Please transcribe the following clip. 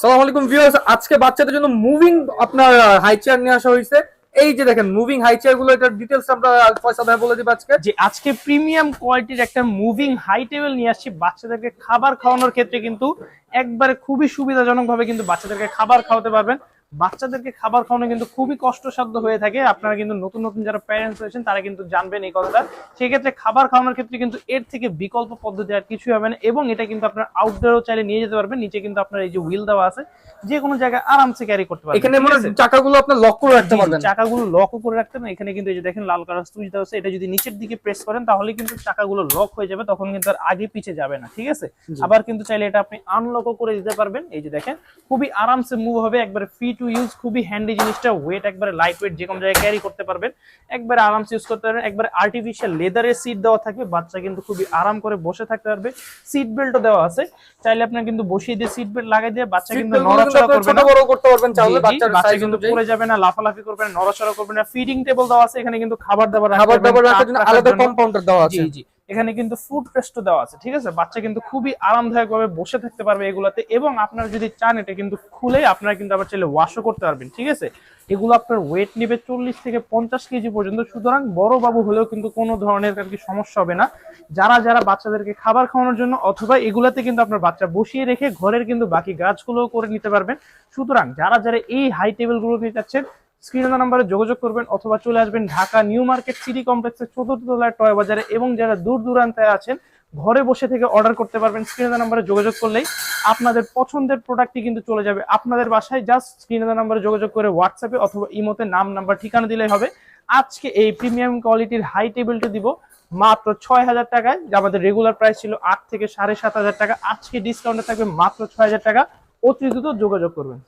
সালাম আলাইকুম ভিউয়ার্স আজকে বাচ্চাদের জন্য মুভিং আপনার হাই চেয়ার নিয়ে আসা হয়েছে। এই যে দেখেন মুভিং হাই চেয়ারগুলো, এটার ডিটেলস আমরা পয়সা ভাই বলে দিব আজকে। যে আজকে প্রিমিয়াম কোয়ালিটির একটা মুভিং হাই টেবিল নিয়ে আসছি। বাচ্চাদেরকে খাবার খাওয়ানোর ক্ষেত্রে কিন্তু একবারে খুবই সুবিধাজনক ভাবে কিন্তু বাচ্চাদেরকে খাবার খাওয়াতে পারবেন। বাচ্চাদেরকে খাবার খাওয়ানো কিন্তু খুবই কষ্টসাধ্য হয়ে থাকে। আপনারা কিন্তু নতুন নতুন যারা প্যারেন্টস রয়েছেন তারা কিন্তু জানবেন এই কথাটা। সেক্ষেত্রে খাবার খাওয়ানোর ক্ষেত্রে কিন্তু এর থেকে বিকল্প পদ্ধতি আর কিছুই হবে না এবং এটা কিন্তু আপনার আউটডোরও চাইলে নিয়ে যেতে পারবেন। নিচে কিন্তু আপনার এই যে হুইল দেওয়া আছে যে কোনো জায়গায় আরামসে ক্যারি করতে পারবেন। এখানে চাকাগুলো আপনার লক করে রাখতে পারবেন। চাকাগুলো লকও করে রাখতে না এখানে কিন্তু এই যে দেখেন লাল কালার সুইচ দেওয়া আছে এটা যদি নিচের দিকে প্রেস করেন তাহলে কিন্তু চাকাগুলো লক হয়ে যাবে তখন কিন্তু আর আগে পিছে যাবে না। ঠিক আছে? আবার কিন্তু চাইলে এটা আপনি আনলকও করে দিতে পারবেন। এই যে দেখেন খুবই আরামসে মুভ হবে একবারে ফ্রি টু ইউজ খুবই হ্যান্ডি জিনিসটা ওয়েট একবারে লাইট ওয়েট যে কোনো জায়গায় ক্যারি করতে পারবেন। একবারে আরামসে ইউজ করতে পারবেন। একবারে আর্টিফিশিয়াল লেদারের সিট দেওয়া থাকবে বাচ্চা কিন্তু খুবই আরাম করে বসে থাকতে পারবে। সিট বেল্টও দেওয়া আছে। চাইলে আপনার কিন্তু বসিয়ে দিয়ে সিট বেল্ট লাগাই দিয়ে বাচ্চা কিন্তু নড়াচড়া করবে ছোট না। বড় করতে পারবেন চাইলে বাচ্চার বাচ্চা সাইজ কিন্তু পড়ে যাবে না লাফালাফি করবে না নড়াচড়া করবে না। ফিডিং টেবিল দেওয়া আছে এখানে কিন্তু খাবার দাবার খাবার দাবার রাখার জন্য আলাদা কম্পাউন্ডার দেওয়া আছে। জি জি। এখানে কিন্তু ফুড রেস্টও দেওয়া আছে, ঠিক আছে? বাচ্চা কিন্তু খুবই আরামদায়ক ভাবে বসে থাকতে পারবে এগুলাতে এবং আপনারা যদি চান এটা কিন্তু খুলে আপনারা কিন্তু আবার চাইলে ওয়াশও করতে পারবেন, ঠিক আছে? এগুলো আপনার ওয়েট নেবে চল্লিশ থেকে পঞ্চাশ কেজি পর্যন্ত, সুতরাং বড় বাবু হলেও কিন্তু কোনো ধরনের আর কি সমস্যা হবে না। যারা যারা বাচ্চাদেরকে খাবার খাওয়ানোর জন্য অথবা এগুলাতে কিন্তু আপনার বাচ্চা বসিয়ে রেখে ঘরের কিন্তু বাকি গাছগুলোও করে নিতে পারবেন। সুতরাং যারা যারা এই হাই টেবিলগুলো নিতে চাচ্ছেন স্ক্রিনে নাম্বারে যোগাযোগ করবেন অথবা চলে আসবেন ঢাকা নিউ মার্কেট সিটি কমপ্লেক্সের চতুর্থ তলায় টয় বাজারে এবং যারা দূর দূরান্তে আছেন, ঘরে বসে থেকে অর্ডার করতে পারবেন। স্ক্রিনে নাম্বারে যোগাযোগ করলেই আপনাদের পছন্দের প্রোডাক্টটি কিন্তু চলে যাবে। আপনাদের বাসায় জাস্ট স্ক্রিনে নাম্বারে যোগাযোগ করে হোয়াটসঅ্যাপে অথবা ইমোতে নাম, নাম্বার, ঠিকানা দিলেই হবে। আজকে এই প্রিমিয়াম কোয়ালিটির হাই টেবিলটি দিব মাত্র ছয় হাজার টাকায়। যা আমাদের রেগুলার প্রাইস ছিল আট থেকে সাড়ে সাত হাজার টাকা। আজকে ডিসকাউন্টে থাকবে মাত্র ছয় হাজার টাকা। অতি দ্রুত যোগাযোগ করবেন।